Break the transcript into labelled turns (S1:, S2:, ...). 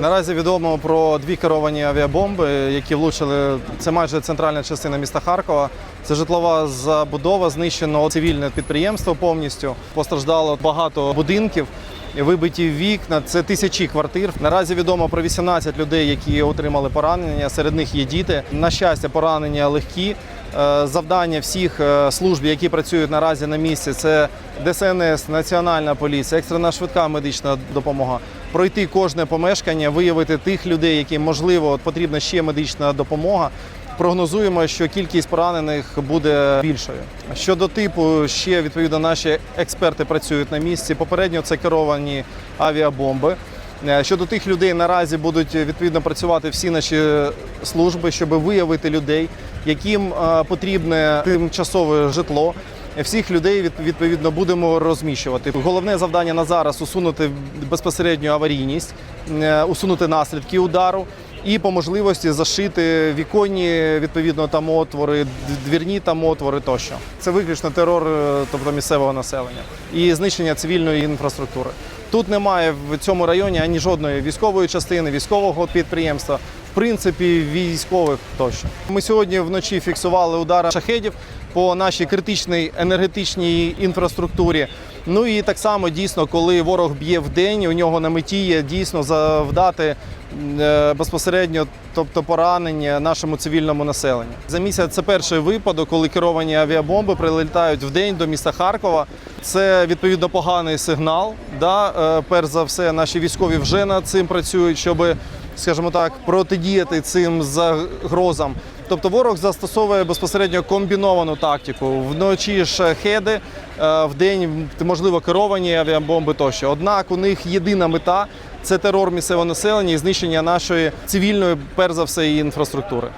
S1: Наразі відомо про дві керовані авіабомби, які влучили. Це майже центральна частина міста Харкова. Це житлова забудова, знищено цивільне підприємство повністю. Постраждало багато будинків. Вибиті вікна, це тисячі квартир. Наразі відомо про 18 людей, які отримали поранення. Серед них є діти. На щастя, поранення легкі. Е, Завдання всіх е, служб, які працюють наразі на місці, це ДСНС, Національна поліція, екстрена швидка медична допомога. Пройти кожне помешкання, виявити тих людей, яким можливо потрібна ще медична допомога. Прогнозуємо, що кількість поранених буде більшою. Щодо типу, ще відповідно наші експерти працюють на місці. Попередньо це керовані авіабомби. Е, Щодо тих людей наразі будуть відповідно працювати всі наші служби, щоб виявити людей, яким е, потрібне тимчасове житло. Всіх людей від- відповідно будемо розміщувати. Головне завдання на зараз усунути безпосередню аварійність, е, усунути наслідки удару і по можливості зашити віконні відповідно там отвори, двірні там отвори тощо. Це виключно терор, е, тобто місцевого населення і знищення цивільної інфраструктури. Тут немає в цьому районі ані жодної військової частини, військового підприємства, принципі, військових тощо. Ми сьогодні вночі фіксували удари шахедів по нашій критичній енергетичній інфраструктурі. Ну і так само дійсно, коли ворог б'є в день, у нього на меті є дійсно завдати е, безпосередньо, тобто поранення нашому цивільному населенню. За місяць це перший випадок, коли керовані авіабомби прилітають в день до міста Харкова. Це відповідно поганий сигнал. Да? е, Перш за все, наші військові вже над цим працюють, щоб, скажімо так, протидіяти цим загрозам. Тобто ворог застосовує безпосередньо комбіновану тактику. Вночі шахеди, е, вдень можливо керовані авіабомби тощо. Однак у них єдина мета це терор місцевого населення і знищення нашої цивільної, перш за все, інфраструктури.